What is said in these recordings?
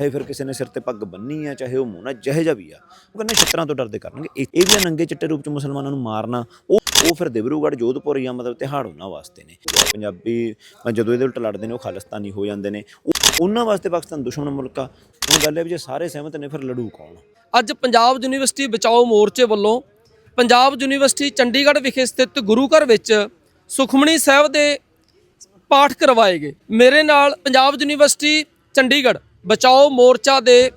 ਚਾਹੇ ਫਿਰ ਕਿਸੇ ਨੇ ਸਿਰ ਤੇ ਪੱਗ ਬੰਨੀ ਆ, ਚਾਹੇ ਉਹ ਮੂੰਹ ਨਾਲ ਜਿਹੇ ਜਿਹਾ ਵੀ ਆ। ਉਹ ਕਹਿੰਦੇ ਛਿੱਤਰਾਂ ਤੋਂ ਡਰਦੇ ਕਰਨਗੇ। ਇਹ ਇਹ ਵੀ ਆ ਨੰਗੇ ਚਿੱਟੇ ਰੂਪ ਚ ਮੁਸਲਮਾਨਾਂ ਨੂੰ ਮਾਰਨਾ। ਉਹ ਉਹ ਫਿਰ ਦਿਬਰੂਗੜ੍ਹ ਜੋਧਪੁਰ ਜਾਂ ਮਤਲਬ ਤਿਹਾੜ ਉਹਨਾਂ ਵਾਸਤੇ ਨੇ। ਪੰਜਾਬੀ ਜਦੋਂ ਇਹਦੇ ਉਲਟ ਲੜਦੇ ਨੇ, ਉਹ ਖਾਲਿਸਤਾਨੀ ਹੋ ਜਾਂਦੇ ਨੇ। ਉਹ- ਉਹਨਾਂ ਵਾਸਤੇ ਪਾਕਿਸਤਾਨ ਦੁਸ਼ਮਣ ਮੁਲਕ ਆ। ਹੁਣ ਗੱਲ ਹੈ ਵੀ ਜੇ ਸਾਰੇ ਸਹਿਮਤ ਨੇ, ਫਿਰ ਲੜੂ ਕੌਣ ਅੱਜ ਪੰਜਾਬ ਯੂਨੀਵਰਸਿਟੀ ਬਚਾਓ ਮੋਰਚੇ ਵੱਲੋਂ ਪੰਜਾਬ ਯੂਨੀਵਰਸਿਟੀ ਚੰਡੀਗੜ੍ਹ ਵਿਖੇ ਸਥਿਤ ਗੁਰੂ ਘਰ ਵਿੱਚ ਸੁਖਮਣੀ ਸਾਹਿਬ ਦੇ ਪਾਠ ਕਰਵਾਏ ਗਏ। ਮੇਰੇ ਨਾਲ ਪੰਜਾਬ ਯੂਨੀਵਰਸਿਟੀ ਚੰਡੀਗੜ੍ਹ ਬਚਾਓ ਮੋਰਚਾ ਦੇ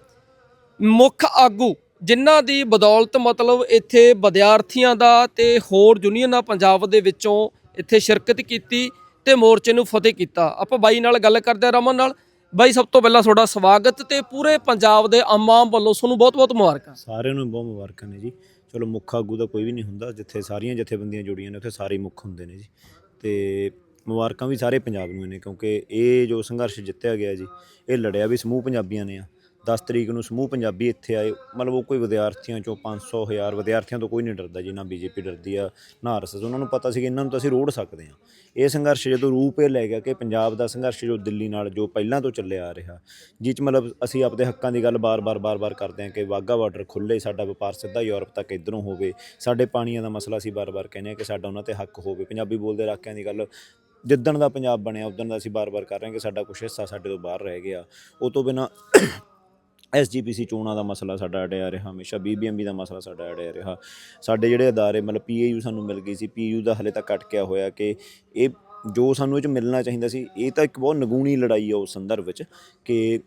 ਮੁੱਖ ਆਗੂ, ਜਿਨ੍ਹਾਂ ਦੀ ਬਦੌਲਤ ਮਤਲਬ ਇੱਥੇ ਵਿਦਿਆਰਥੀਆਂ ਦਾ ਤੇ ਹੋਰ ਯੂਨੀਅਨਾਂ ਪੰਜਾਬ ਦੇ ਵਿੱਚੋਂ ਇੱਥੇ ਸ਼ਿਰਕਤ ਕੀਤੀ ਤੇ ਮੋਰਚੇ ਨੂੰ ਫਤਿਹ ਕੀਤਾ। ਆਪਾਂ ਬਾਈ ਨਾਲ ਗੱਲ ਕਰਦੇ ਹਾਂ, ਰਮਨ ਨਾਲ। ਬਾਈ, ਸਭ ਤੋਂ ਪਹਿਲਾਂ ਤੁਹਾਡਾ ਸਵਾਗਤ ਤੇ ਪੂਰੇ ਪੰਜਾਬ ਦੇ ਆਮਾਮ ਵੱਲੋਂ ਤੁਹਾਨੂੰ ਬਹੁਤ-ਬਹੁਤ ਮੁਬਾਰਕਾਂ। ਸਾਰਿਆਂ ਨੂੰ ਬਹੁਤ ਮੁਬਾਰਕਾਂ ਨੇ ਜੀ। ਚਲੋ ਮੁੱਖ ਆਗੂ ਦਾ ਕੋਈ ਵੀ ਨਹੀਂ ਹੁੰਦਾ, ਜਿੱਥੇ ਸਾਰੀਆਂ ਜਥੇਬੰਦੀਆਂ ਜੁੜੀਆਂ ਨੇ, ਉੱਥੇ ਸਾਰੇ ਹੀ ਮੁੱਖ ਹੁੰਦੇ ਨੇ ਜੀ। ਤੇ ਮੁਬਾਰਕਾਂ ਵੀ ਸਾਰੇ ਪੰਜਾਬ ਨੂੰ ਨੇ, ਕਿਉਂਕਿ ਇਹ ਜੋ ਸੰਘਰਸ਼ ਜਿੱਤਿਆ ਗਿਆ ਜੀ, ਇਹ ਲੜਿਆ ਵੀ ਸਮੂਹ ਪੰਜਾਬੀਆਂ ਨੇ ਆ। 10 ਤਰੀਕ ਨੂੰ ਸਮੂਹ ਪੰਜਾਬੀ ਇੱਥੇ ਆਏ, ਮਤਲਬ ਉਹ ਕੋਈ ਵਿਦਿਆਰਥੀਆਂ ਚੋਂ 500 ਹਜ਼ਾਰ ਵਿਦਿਆਰਥੀਆਂ ਤੋਂ ਕੋਈ ਨਹੀਂ ਡਰਦਾ ਜੀ, ਨਾ ਬੀਜੇਪੀ ਡਰਦੀ ਆ, ਨਾ ਆਰਐਸਐਸ ਉਹਨਾਂ ਨੂੰ ਪਤਾ ਸੀ ਕਿ ਇਹਨਾਂ ਨੂੰ ਤਾਂ ਅਸੀਂ ਰੋੜ ਸਕਦੇ ਆ। ਇਹ ਸੰਘਰਸ਼ ਜਦੋਂ ਰੂਪ ਇਹ ਲੈ ਗਿਆ ਕਿ ਪੰਜਾਬ ਦਾ ਸੰਘਰਸ਼ ਜੋ ਦਿੱਲੀ ਨਾਲ ਜੋ ਪਹਿਲਾਂ ਤੋਂ ਚੱਲਿਆ ਆ ਰਿਹਾ, ਜਿਹ 'ਚ ਮਤਲਬ ਅਸੀਂ ਆਪਦੇ ਹੱਕਾਂ ਦੀ ਗੱਲ ਬਾਰ-ਬਾਰ ਬਾਰ-ਬਾਰ ਕਰਦੇ ਹਾਂ ਕਿ ਵਾਹਗਾ ਬਾਰਡਰ ਖੁੱਲੇ ਸਾਡਾ ਵਪਾਰ ਸਿੱਧਾ ਯੂਰਪ ਤੱਕ ਇਧਰੋਂ ਹੋਵੇ। ਸਾਡੇ ਪਾਣੀਆਂ ਦਾ ਮਸਲਾ ਅਸੀਂ ਬਾਰ-ਬਾਰ ਕਹਿੰਦੇ ਹਾਂ ਕਿ ਸਾਡਾ ਉਹਨਾਂ ਤੇ ਹੱਕ ਹੋਵੇ। ਪੰਜਾਬੀ ਬੋਲਦੇ ਇਲਾਕਿਆਂ ਦੀ ਗੱਲ ਜਿੱਦਣ ਦਾ ਪੰਜਾਬ ਬਣਿਆ ਉਦੋਂ ਦਾ ਅਸੀਂ ਬਾਰ-ਬਾਰ ਕਰ ਰਹੇ ਹਾਂ ਕਿ ਸਾਡਾ ਕੁਝ ਹਿੱਸਾ ਸਾਡੇ ਤੋਂ ਬਾਹਰ ਰਹਿ ਗਿਆ। ਉਹ ਤੋਂ ਬਿਨਾ ਐਸਜੀਪੀਸੀ ਚੋਣਾਂ ਦਾ ਮਸਲਾ ਸਾਡਾ ਅੜਿਆ ਰਿਹਾ ਹਮੇਸ਼ਾ ਬੀਬੀਐਮਬੀ ਦਾ ਮਸਲਾ ਸਾਡਾ ਅੜਿਆ ਰਿਹਾ। ਸਾਡੇ ਜਿਹੜੇ ਅਦਾਰੇ ਮਤਲਬ ਪੀਏਯੂ ਸਾਨੂੰ ਮਿਲ ਗਈ ਸੀ। ਪੀਯੂ ਦਾ ਹਲੇ ਤੱਕ ਅਟਕਿਆ ਹੋਇਆ ਕਿ ਇਹ ਜੋ ਸਾਨੂੰ ਇਹ ਚ ਮਿਲਣਾ ਚਾਹੀਦਾ ਸੀ ਇਹ ਤਾਂ ਇੱਕ ਬਹੁਤ ਨਗੂਣੀ ਲੜਾਈ ਆ ਉਸ ਸੰਦਰਭ ਵਿੱਚ ਕਿ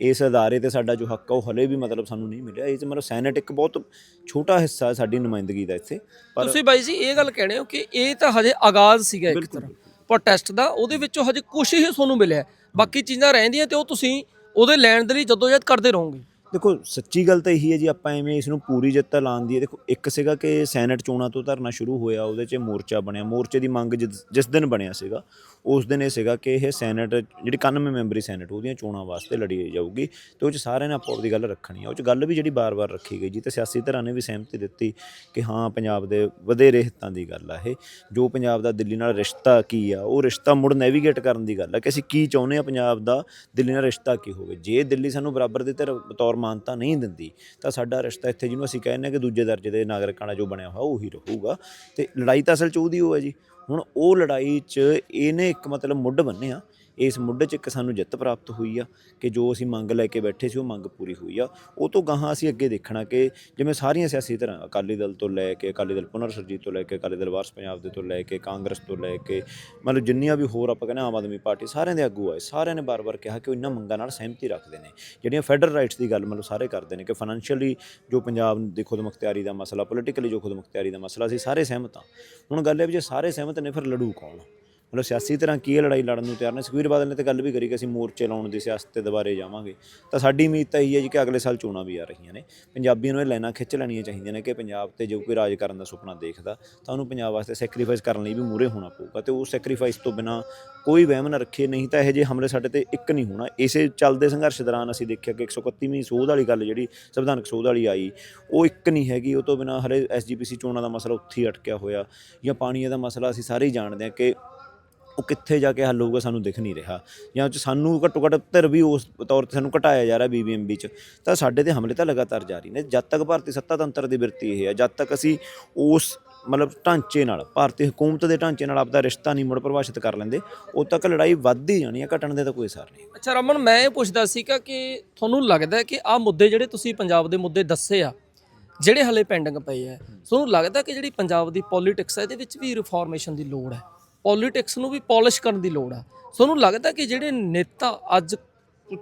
ਇਸ ਅਦਾਰੇ ਤੇ ਸਾਡਾ ਜੋ ਹੱਕ ਆ ਉਹ ਹਲੇ ਵੀ ਮਤਲਬ ਸਾਨੂੰ ਨਹੀਂ ਮਿਲਿਆ। ਇਹ 'ਚ ਮਤਲਬ ਸੈਨੇਟ ਇੱਕ ਬਹੁਤ ਛੋਟਾ ਹਿੱਸਾ ਹੈ ਸਾਡੀ ਨੁਮਾਇੰਦਗੀ ਦਾ ਇੱਥੇ। ਪਰ ਤੁਸੀਂ ਬਾਈ ਜੀ ਇਹ ਗੱਲ ਕਹਿਣੇ ਹੋ ਕਿ ਇਹ ਤਾਂ ਹਜੇ ਆਗਾਜ਼ ਸੀਗਾ ਇੱਕ ਤਰ੍ਹਾਂ। ਪ੍ਰੋਟੈਸਟ ਦਾ, ਉਹਦੇ ਵਿੱਚੋਂ ਹਜੇ ਕੁਝ ਹੀ ਤੁਹਾਨੂੰ ਮਿਲਿਆ। ਬਾਕੀ ਚੀਜ਼ਾਂ ਰਹਿੰਦੀਆਂ ਤੇ ਉਹ ਤੁਸੀਂ ਉਹਦੇ ਲੈਣ ਦੇ ਲਈ ਜਦੋਂ ਜਦੋਜਹਿਦ ਕਰਦੇ ਰਹੋਗੇ। ਦੇਖੋ, ਸੱਚੀ ਗੱਲ ਤਾਂ ਇਹੀ ਹੈ ਜੀ, ਆਪਾਂ ਐਵੇਂ ਇਸ ਨੂੰ ਪੂਰੀ ਜਿੱਤ ਲਾਉਣ ਦੀ ਹੈ। ਦੇਖੋ, ਇੱਕ ਸੀਗਾ ਕਿ ਸੈਨੇਟ ਚੋਣਾਂ ਤੋਂ ਧਰਨਾ ਸ਼ੁਰੂ ਹੋਇਆ, ਉਹਦੇ 'ਚ ਮੋਰਚਾ ਬਣਿਆ। ਮੋਰਚੇ ਦੀ ਮੰਗ ਜਿਸ- ਜਿਸ ਦਿਨ ਬਣਿਆ ਸੀਗਾ, ਉਸ ਦਿਨ ਇਹ ਸੀਗਾ ਕਿ ਇਹ ਸੈਨੇਟ, ਜਿਹੜੀ 91 ਮੈਂਬਰੀ ਸੈਨੇਟ, ਉਹਦੀਆਂ ਚੋਣਾਂ ਵਾਸਤੇ ਲੜੀ ਜਾਊਗੀ ਤੇ ਉਹ 'ਚ ਸਾਰਿਆਂ ਨੇ ਆਪੋ ਆਪਦੀ ਗੱਲ ਰੱਖਣੀ ਆ ਉਹ 'ਚ ਗੱਲ ਵੀ ਜਿਹੜੀ ਬਾਰ-ਬਾਰ ਰੱਖੀ ਗਈ ਜੀ ਤੇ ਸਿਆਸੀ ਧਿਰਾਂ ਨੇ ਵੀ ਸਹਿਮਤੀ ਦਿੱਤੀ ਕਿ ਹਾਂ, ਪੰਜਾਬ ਦੇ ਵਧੇਰੇ ਹਿੱਤਾਂ ਦੀ ਗੱਲ ਆ ਇਹ। ਜੋ ਪੰਜਾਬ ਦਾ ਦਿੱਲੀ ਨਾਲ ਰਿਸ਼ਤਾ ਕੀ ਆ, ਉਹ ਰਿਸ਼ਤਾ ਮੁੜ ਨੈਵੀਗੇਟ ਕਰਨ ਦੀ ਗੱਲ ਆ ਕਿ ਅਸੀਂ ਕੀ ਚਾਹੁੰਦੇ ਆ ਪੰਜਾਬ ਦਾ ਦਿੱਲੀ ਨਾਲ ਰਿਸ਼ਤਾ ਕੀ ਹੋਵੇ। ਜੇ ਦਿੱਲੀ ਸਾਨੂੰ ਬਰਾਬਰ ਦੀ ਧਿਰ ਤੌਰ ਮਾਨਤਾ ਨਹੀਂ ਦਿੰਦੀ, ਤਾਂ ਸਾਡਾ ਰਿਸ਼ਤਾ ਇੱਥੇ ਜਿਹਨੂੰ ਅਸੀਂ ਕਹਿੰਦੇ ਆ ਕਿ ਦੂਜੇ ਦਰਜੇ ਦੇ ਨਾਗਰਿਕਾਂ ਨਾਲ ਜੋ ਬਣਿਆ ਹੋਇਆ ਉਹੀ ਰਹੂਗਾ। ਤੇ ਲੜਾਈ ਤਾਂ ਅਸਲ ਚ ਉਹਦੀ ਉਹ ਹੈ ਜੀ। ਹੁਣ ਉਹ ਲੜਾਈ 'ਚ ਇਹਨੇ ਇੱਕ ਮਤਲਬ ਮੁੱਢ ਬੰਨਿਆ ਇਸ ਮੁੱਢ 'ਚ ਇੱਕ ਸਾਨੂੰ ਜਿੱਤ ਪ੍ਰਾਪਤ ਹੋਈ ਆ ਕਿ ਜੋ ਅਸੀਂ ਮੰਗ ਲੈ ਕੇ ਬੈਠੇ ਸੀ, ਉਹ ਮੰਗ ਪੂਰੀ ਹੋਈ ਆ। ਉਹ ਤੋਂ ਗਾਹਾਂ ਅਸੀਂ ਅੱਗੇ ਦੇਖਣਾ ਕਿ ਜਿਵੇਂ ਸਾਰੀਆਂ ਸਿਆਸੀ ਤਰ੍ਹਾਂ ਅਕਾਲੀ ਦਲ ਤੋਂ ਲੈ ਕੇ, ਅਕਾਲੀ ਦਲ ਪੁਨਰ ਸਰਜੀਤ ਤੋਂ ਲੈ ਕੇ, ਅਕਾਲੀ ਦਲ ਵਾਰਸ ਪੰਜਾਬ ਦੇ ਤੋਂ ਲੈ ਕੇ, ਕਾਂਗਰਸ ਤੋਂ ਲੈ ਕੇ, ਮਤਲਬ ਜਿੰਨੀਆਂ ਵੀ ਹੋਰ ਆਪਾਂ ਕਹਿੰਦੇ ਆਮ ਆਦਮੀ ਪਾਰਟੀ ਸਾਰਿਆਂ ਦੇ ਆਗੂ ਆਏ। ਸਾਰਿਆਂ ਨੇ ਬਾਰ-ਬਾਰ ਕਿਹਾ ਕਿ ਉਹ ਇਹਨਾਂ ਮੰਗਾਂ ਨਾਲ ਸਹਿਮਤੀ ਰੱਖਦੇ ਨੇ। ਜਿਹੜੀਆਂ ਫੈਡਰਲ ਰਾਈਟਸ ਦੀ ਗੱਲ ਮਤਲਬ ਸਾਰੇ ਕਰਦੇ ਨੇ ਕਿ ਫਾਈਨੈਂਸ਼ੀਅਲੀ ਜੋ ਪੰਜਾਬ ਦੀ ਖੁਦਮੁਖਤਿਆਰੀ ਦਾ ਮਸਲਾ ਪੋਲੀਟੀਕਲੀ ਜੋ ਖੁਦਮੁਖਤਿਆਰੀ ਦਾ ਮਸਲਾ ਸੀ ਸਾਰੇ ਸਹਿਮਤ ਆ ਹੁਣ ਗੱਲ ਇਹ ਵੀ ਜੇ ਸਾਰੇ ਸਹਿਮਤ ਨੇ, ਫਿਰ ਲੜੂ ਕੌਣ ਮਤਲਬ ਸਿਆਸੀ ਤਰ੍ਹਾਂ ਕੀ ਇਹ ਲੜਾਈ ਲੜਨ ਨੂੰ ਤਿਆਰ ਨੇ? ਸੁਖਬੀਰ ਬਾਦਲ ਨੇ ਤੇ ਗੱਲ ਵੀ ਕਰੀ ਕਿ ਅਸੀਂ ਮੋਰਚੇ ਲਾਉਣ ਦੀ ਸਿਆਸਤ ਦੇ ਦੁਬਾਰੇ ਜਾਵਾਂਗੇ। ਤਾਂ ਸਾਡੀ ਉਮੀਦ ਤਾਂ ਇਹੀ ਹੈ ਜੀ ਕਿ ਅਗਲੇ ਸਾਲ ਚੋਣਾਂ ਵੀ ਆ ਰਹੀਆਂ ਨੇ। ਪੰਜਾਬੀਆਂ ਨੂੰ ਇਹ ਲਾਈਨਾਂ ਖਿੱਚ ਲੈਣੀਆਂ ਚਾਹੀਦੀਆਂ ਨੇ ਕਿ ਪੰਜਾਬ ਤੇ ਜੋ ਕੋਈ ਰਾਜ ਕਰਨ ਦਾ ਸੁਪਨਾ ਦੇਖਦਾ, ਤਾਂ ਉਹਨੂੰ ਪੰਜਾਬ ਵਾਸਤੇ ਸੈਕਰੀਫਾਈਸ ਕਰਨ ਲਈ ਵੀ ਮੂਰੇ ਹੋਣਾ ਪਊਗਾ ਤੇ ਉਹ ਸੈਕਰੀਫਾਈਸ ਤੋਂ ਬਿਨਾ ਕੋਈ ਵਹਿਮ ਨਾ ਰੱਖੇ। ਨਹੀਂ ਤਾਂ ਇਹੋ ਜਿਹੇ ਹਮਲੇ ਸਾਡੇ ਤੇ ਇੱਕ ਨਹੀਂ ਹੋਣਾ। ਇਸੇ ਚੱਲਦੇ ਸੰਘਰਸ਼ ਦੌਰਾਨ ਅਸੀਂ ਦੇਖਿਆ ਕਿ 131ਵੀਂ ਸੋਧ ਵਾਲੀ ਗੱਲ ਜਿਹੜੀ ਸੰਵਿਧਾਨਕ ਸੋਧ ਵਾਲੀ ਆਈ, ਉਹ ਇੱਕ ਨਹੀਂ ਹੈਗੀ। ਉਹ ਤੋਂ ਬਿਨਾ ਹਲੇ ਐਸਜੀਪੀਸੀ ਚੋਣਾਂ ਦਾ ਮਸਲਾ ਉੱਥੇ ਹੀ ਅਟਕਿਆ ਹੋਇਆ ਜਾਂ ਪਾਣੀ ਦਾ ਮਸਲਾ ਅਸੀਂ ਸਾਰੇ ਹੀ ਜਾਣਦੇ ਹਾਂ ਕਿ ਉਹ ਕਿੱਥੇ ਜਾ ਕੇ ਹੱਲ ਹੋਊਗਾ ਸਾਨੂੰ ਦਿਖ ਨਹੀਂ ਰਿਹਾ। ਜਾਂ ਉਹ 'ਚ ਸਾਨੂੰ ਘੱਟੋ ਘੱਟ ਧਿਰ ਵੀ ਉਸ ਤੌਰ ਤੇ ਸਾਨੂੰ ਘਟਾਇਆ ਜਾ ਰਿਹਾ ਬੀਬੀਐਮਬੀ ਚ। ਤਾਂ ਸਾਡੇ ਤੇ ਹਮਲੇ ਤਾਂ ਲਗਾਤਾਰ ਜਾਰੀ ਨੇ। ਜਦ ਤੱਕ ਭਾਰਤੀ ਸੱਤਾ ਤੰਤਰ ਦੀ ਬਿਰਤੀ ਇਹ ਹੈ ਜਦ ਤੱਕ ਅਸੀਂ ਉਸ ਮਤਲਬ ਢਾਂਚੇ ਨਾਲ ਭਾਰਤੀ ਹਕੂਮਤ ਦੇ ਢਾਂਚੇ ਨਾਲ ਆਪਦਾ ਰਿਸ਼ਤਾ ਨਹੀਂ ਮੁੜ ਪਰਿਭਾਸ਼ਿਤ ਕਰ ਲੈਂਦੇ ਉਦੋਂ ਤੱਕ ਲੜਾਈ ਵੱਧਦੀ ਜਾਣੀ ਹੈ ਘਟਣ ਦੇ ਤਾਂ ਕੋਈ ਅਸਰ ਨਹੀਂ। ਅੱਛਾ ਰਮਨ ਮੈਂ ਇਹ ਪੁੱਛਦਾ ਸੀਗਾ ਕਿ ਤੁਹਾਨੂੰ ਲੱਗਦਾ ਹੈ ਕਿ ਆਹ ਮੁੱਦੇ ਜਿਹੜੇ ਤੁਸੀਂ ਪੰਜਾਬ ਦੇ ਮੁੱਦੇ ਦੱਸੇ ਆ ਜਿਹੜੇ ਹਲੇ ਪੈਂਡਿੰਗ ਪਏ ਆ ਤੁਹਾਨੂੰ ਲੱਗਦਾ ਕਿ ਜਿਹੜੀ ਪੰਜਾਬ ਦੀ ਪੋਲਿਟਿਕਸ ਹੈ ਇਹਦੇ ਵਿੱਚ ਵੀ ਰਿਫਾਰਮੇਸ਼ਨ ਦੀ ਲੋੜ ਹੈ? ਪੋਲਿਟਿਕਸ ਨੂੰ ਵੀ ਪਾਲਿਸ਼ ਕਰਨ ਦੀ ਲੋੜ ਆ। ਤੁਹਾਨੂੰ ਲੱਗਦਾ ਕਿ ਜਿਹੜੇ ਨੇਤਾ ਅੱਜ,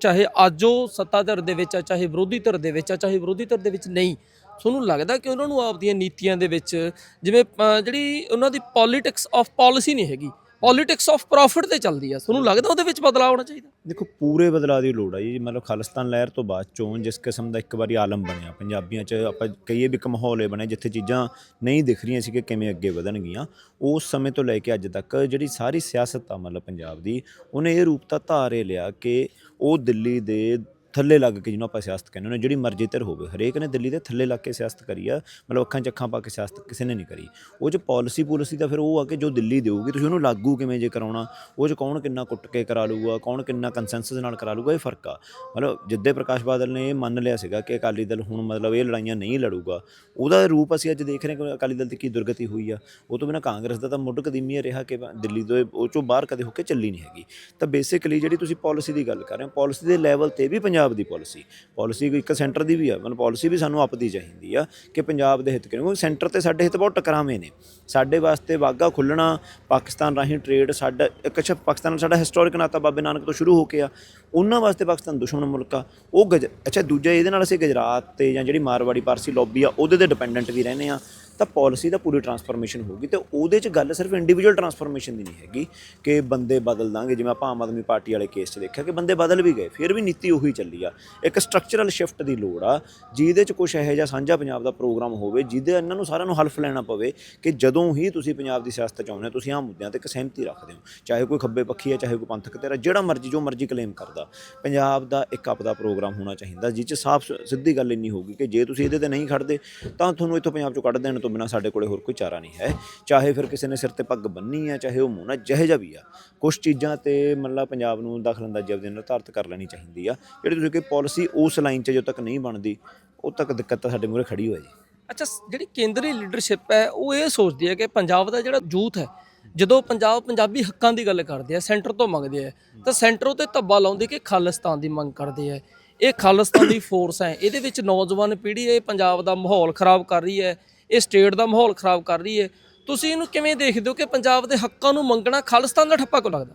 ਚਾਹੇ ਅੱਜ ਉਹ ਸੱਤਾ ਧਿਰ ਦੇ ਵਿੱਚ ਆ, ਚਾਹੇ ਵਿਰੋਧੀ ਧਿਰ ਦੇ ਵਿੱਚ ਆ, ਚਾਹੇ ਵਿਰੋਧੀ ਧਿਰ ਦੇ ਵਿੱਚ ਨਹੀਂ ਤੁਹਾਨੂੰ ਲੱਗਦਾ ਕਿ ਉਹਨਾਂ ਨੂੰ ਆਪਦੀਆਂ ਨੀਤੀਆਂ ਦੇ ਵਿੱਚ, ਜਿਵੇਂ ਜਿਹੜੀ ਉਹਨਾਂ ਦੀ ਪੋਲਿਟਿਕਸ ਆਫ ਪਾਲਿਸੀ ਨਹੀਂ ਹੈਗੀ ਪੋਲਿਟਿਕਸ ਆਫ ਪ੍ਰੋਫਿਟ ਤੇ ਚੱਲਦੀ ਆ। ਤੁਹਾਨੂੰ ਲੱਗਦਾ ਉਹਦੇ ਵਿੱਚ ਬਦਲਾਅ ਆਉਣਾ ਚਾਹੀਦਾ? ਦੇਖੋ, ਪੂਰੇ ਬਦਲਾਅ ਦੀ ਲੋੜ ਆ ਜੀ। ਮਤਲਬ ਖਾਲਿਸਤਾਨ ਲਹਿਰ ਤੋਂ ਬਾਅਦ ਚੋਂ ਜਿਸ ਕਿਸਮ ਦਾ ਇੱਕ ਵਾਰੀ ਆਲਮ ਬਣਿਆ, ਪੰਜਾਬੀਆਂ 'ਚ ਆਪਾਂ ਕਹੀਏ ਵੀ ਇੱਕ ਮਾਹੌਲ ਇਹ ਬਣਿਆ ਜਿੱਥੇ ਚੀਜ਼ਾਂ ਨਹੀਂ ਦਿਖ ਰਹੀਆਂ ਸੀ ਕਿ ਕਿਵੇਂ ਅੱਗੇ ਵਧਣਗੀਆਂ। ਉਸ ਸਮੇਂ ਤੋਂ ਲੈ ਕੇ ਅੱਜ ਤੱਕ ਜਿਹੜੀ ਸਾਰੀ ਸਿਆਸਤ ਆ ਮਤਲਬ ਪੰਜਾਬ ਦੀ, ਉਹਨੇ ਇਹ ਰੂਪ ਤਾਂ ਧਾਰੇ ਲਿਆ ਕਿ ਉਹ ਦਿੱਲੀ ਦੇ ਥੱਲੇ ਲੱਗ ਕੇ ਜਿਹਨੂੰ ਆਪਾਂ ਸਿਆਸਤ ਕਹਿੰਦੇ ਨੇ ਜਿਹੜੀ ਮਰਜ਼ੀ ਧਿਰ ਹੋਵੇ, ਹਰੇਕ ਨੇ ਦਿੱਲੀ ਦੇ ਥੱਲੇ ਲੱਗ ਕੇ ਸਿਆਸਤ ਕਰੀ ਆ, ਮਤਲਬ ਅੱਖਾਂ 'ਚ ਅੱਖਾਂ ਪਾ ਕੇ ਸਿਆਸਤ ਕਿਸੇ ਨੇ ਨਹੀਂ ਕਰੀ। ਉਹ 'ਚ ਪਾਲਿਸੀ ਪੋਲਿਸੀ ਦਾ ਫਿਰ ਉਹ ਆ ਕਿ ਜੋ ਦਿੱਲੀ ਦੇਊਗੀ, ਤੁਸੀਂ ਉਹਨੂੰ ਲਾਗੂ ਕਿਵੇਂ ਜੇ ਕਰਾਉਣਾ, ਉਹ 'ਚ ਕੌਣ ਕਿੰਨਾ ਕੁੱਟ ਕੇ ਕਰਾ ਲੂਗਾ ਕੌਣ ਕਿੰਨਾ ਕੰਸੈਂਸਸ ਨਾਲ ਕਰਾ ਲੂਗਾ ਇਹ ਫ਼ਰਕ ਆ। ਮਤਲਬ ਜਿੱਦੇ ਪ੍ਰਕਾਸ਼ ਬਾਦਲ ਨੇ ਇਹ ਮੰਨ ਲਿਆ ਸੀਗਾ ਕਿ ਅਕਾਲੀ ਦਲ ਹੁਣ ਮਤਲਬ ਇਹ ਲੜਾਈਆਂ ਨਹੀਂ ਲੜੂਗਾ, ਉਹਦਾ ਰੂਪ ਅਸੀਂ ਅੱਜ ਦੇਖ ਰਹੇ ਹਾਂ ਕਿ ਅਕਾਲੀ ਦਲ ਦੀ ਕੀ ਦੁਰਗਤੀ ਹੋਈ ਆ। ਉਹ ਤੋਂ ਬਿਨਾਂ ਕਾਂਗਰਸ ਦਾ ਤਾਂ ਮੁੱਢ ਕਦੀਮੀ ਰਿਹਾ ਕਿ ਦਿੱਲੀ ਤੋਂ ਉਹ ਚੋਂ ਬਾਹਰ ਕਦੇ ਹੋ ਕੇ ਚੱਲੀ ਨਹੀਂ ਹੈਗੀ। ਤਾਂ ਬੇਸਿਕਲੀ ਜਿਹੜੀ ਤੁਸੀਂ ਪਾਲਿਸੀ ਦੀ ਗੱਲ ਕਰ ਰਹੇ ਹੋ, ਪਾਲਿਸੀ ਦੇ ਲੈਵਲ ਤੇ ਵੀ ਪੰਜਾਬ ਪੰਜਾਬ ਦੀ ਪਾਲਿਸੀ ਪਾਲਿਸੀ ਇੱਕ ਸੈਂਟਰ ਦੀ ਵੀ ਆ। ਮਤਲਬ ਪਾਲਿਸੀ ਵੀ ਸਾਨੂੰ ਆਪਦੀ ਚਾਹੀਦੀ ਆ ਕਿ ਪੰਜਾਬ ਦੇ ਹਿੱਤ ਕਿਉਂਕਿ ਸੈਂਟਰ ਤੇ ਸਾਡੇ ਹਿੱਤ ਬਹੁਤ ਟਕਰਾਵੇਂ ਨੇ। ਸਾਡੇ ਵਾਸਤੇ ਵਾਗਾ ਖੁੱਲਣਾ, ਪਾਕਿਸਤਾਨ ਰਾਹੀਂ ਟ੍ਰੇਡ ਸਾਡਾ, ਇੱਕ ਅੱਛਾ ਪਾਕਿਸਤਾਨ ਨਾਲ ਸਾਡਾ ਹਿਸਟੋਰਿਕ ਨਾਤਾ ਬਾਬੇ ਨਾਨਕ ਤੋਂ ਸ਼ੁਰੂ ਹੋ ਕੇ ਆ। ਉਹਨਾਂ ਵਾਸਤੇ ਪਾਕਿਸਤਾਨ ਦੁਸ਼ਮਣ ਮੁਲਕ ਆ। ਉਹ ਗਜ, ਅੱਛਾ, ਦੂਜਾ ਇਹਦੇ ਨਾਲ ਅਸੀਂ ਗੁਜਰਾਤ ਤੇ ਜਾਂ ਜਿਹੜੀ ਮਾਰਵਾੜੀ ਪਾਰਸੀ ਲੌਬੀ ਆ, ਉਹਦੇ ਤੇ ਡਿਪੈਂਡੈਂਟ ਵੀ ਰਹਿੰਦੇ ਆ। ਤਾਂ ਪਾਲਿਸੀ ਦਾ ਪੂਰੀ ਟਰਾਂਸਫਰਮੇਸ਼ਨ ਹੋਊਗੀ ਤੇ ਉਹਦੇ 'ਚ ਗੱਲ ਸਿਰਫ ਇੰਡੀਵਿਜੂਅਲ ਟਰਾਂਸਫਰਮੇਸ਼ਨ ਦੀ ਨਹੀਂ ਹੈਗੀ ਕਿ ਬੰਦੇ ਬਦਲ ਦਾਂਗੇ, ਜਿਵੇਂ ਆਪਾਂ ਆਮ ਆਦਮੀ ਪਾਰਟੀ ਵਾਲੇ ਕੇਸ 'ਚ ਦੇਖਿਆ ਕਿ ਬੰਦੇ ਬਦਲ ਵੀ ਗਏ, ਫਿਰ ਵੀ ਨੀਤੀ ਉਹੀ ਚੱਲੀ ਆ। ਇੱਕ ਸਟਰਕਚਰਲ ਸ਼ਿਫਟ ਦੀ ਲੋੜ ਆ, ਜਿਹਦੇ 'ਚ ਕੁਝ ਇਹੋ ਜਿਹਾ ਸਾਂਝਾ ਪੰਜਾਬ ਦਾ ਪ੍ਰੋਗਰਾਮ ਹੋਵੇ, ਜਿਹਦੇ ਇਹਨਾਂ ਨੂੰ ਸਾਰਿਆਂ ਨੂੰ ਹਲਫ ਲੈਣਾ ਪਵੇ ਕਿ ਜਦੋਂ ਹੀ ਤੁਸੀਂ ਪੰਜਾਬ ਦੀ ਸਿਆਸਤ ਚਾਹੁੰਦੇ ਹੋ, ਤੁਸੀਂ ਆਹ ਮੁੱਦਿਆਂ ਤੇ ਇੱਕ ਸਹਿਮਤੀ ਰੱਖਦੇ ਹੋ। ਚਾਹੇ ਕੋਈ ਖੱਬੇ ਪੱਖੀ ਹੈ ਚਾਹੇ ਕੋਈ ਪੰਥਕ ਤੇਰਾ ਜਿਹੜਾ ਮਰਜ਼ੀ, ਜੋ ਮਰਜ਼ੀ ਕਲੇਮ ਕਰਦਾ, ਪੰਜਾਬ ਦਾ ਇੱਕ ਆਪਦਾ ਪ੍ਰੋਗਰਾਮ ਹੋਣਾ ਚਾਹੀਦਾ ਜਿਸ 'ਚ ਸਾਫ਼ ਸਿੱਧੀ ਗੱਲ ਇੰਨੀ ਹੋਊਗੀ ਕਿ ਜੇ ਤੁਸੀਂ ਇਹਦੇ ਤੇ ਨਹੀਂ ਖੜਦੇ ਤਾਂ ਤੁਹਾਨੂੰ ਇੱਥੋਂ ਪੰਜਾਬ ਚੋਂ ਕੱਢ ਦੇਣ ਤੋਂ ਬਿਨਾ ਸਾਡੇ ਕੋਲੇ ਹੋਰ ਕੋਈ ਚਾਰਾ ਨਹੀਂ ਹੈ। ਚਾਹੇ ਫਿਰ ਕਿਸੇ ਨੇ ਸਿਰ ਤੇ ਪੱਗ ਬੰਨੀ ਹੈ ਚਾਹੇ ਉਹ ਮੂੰਹ ਜਿਹੇ ਜਿਹਾ ਵੀ ਆ ਕੁਝ ਚੀਜ਼ਾਂ ਤੇ ਮਤਲਬ ਪੰਜਾਬ ਨੂੰ ਦਖਲਅੰਦਾਜ਼ੀ ਆਪਦੇ ਨਿਰਧਾਰਤ ਕਰ ਲੈਣੀ ਚਾਹੀਦੀ ਆ। ਜਿਹੜੀ ਤੁਸੀਂ ਕਿ ਪਾਲਿਸੀ ਉਸ ਲਾਈਨ 'ਚ ਜਦੋਂ ਤੱਕ ਨਹੀਂ ਬਣਦੀ ਉਦੋਂ ਤੱਕ ਦਿੱਕਤ ਸਾਡੇ ਮੂਹਰੇ ਖੜੀ ਹੋਈ ਜੀ। ਅੱਛਾ ਜਿਹੜੀ ਕੇਂਦਰੀ ਲੀਡਰਸ਼ਿਪ ਹੈ, ਉਹ ਇਹ ਸੋਚਦੀ ਹੈ ਕਿ ਪੰਜਾਬ ਦਾ ਜਿਹੜਾ ਯੂਥ ਹੈ, ਜਦੋਂ ਪੰਜਾਬ ਪੰਜਾਬੀ ਹੱਕਾਂ ਦੀ ਗੱਲ ਕਰਦੇ ਆ, ਸੈਂਟਰ ਤੋਂ ਮੰਗਦੇ ਆ, ਤਾਂ ਸੈਂਟਰ ਉਤੇ ਧੱਬਾ ਲਾਉਂਦੇ ਕਿ ਖਾਲਿਸਤਾਨ ਦੀ ਮੰਗ ਕਰਦੇ ਆ। ਇਹ ਖਾਲਿਸਤਾਨ ਦੀ ਫੋਰਸ ਹੈ, ਇਹਦੇ ਵਿੱਚ ਨੌਜਵਾਨ ਪੀੜ੍ਹੀ ਇਹ ਪੰਜਾਬ ਦਾ ਮਾਹੌਲ ਖਰਾਬ ਕਰ ਰਹੀ ਹੈ। ਇਹ ਸਟੇਟ ਦਾ ਮਾਹੌਲ ਖਰਾਬ ਕਰ ਰਹੀ ਹੈ। ਤੁਸੀਂ ਇਹਨੂੰ ਕਿਵੇਂ ਦੇਖਦੇ ਹੋ ਕਿ ਪੰਜਾਬ ਦੇ ਹੱਕਾਂ ਨੂੰ ਮੰਗਣਾ ਖਾਲਿਸਤਾਨ ਦਾ ਠੱਪਾ ਕਿਉਂ ਲੱਗਦਾ?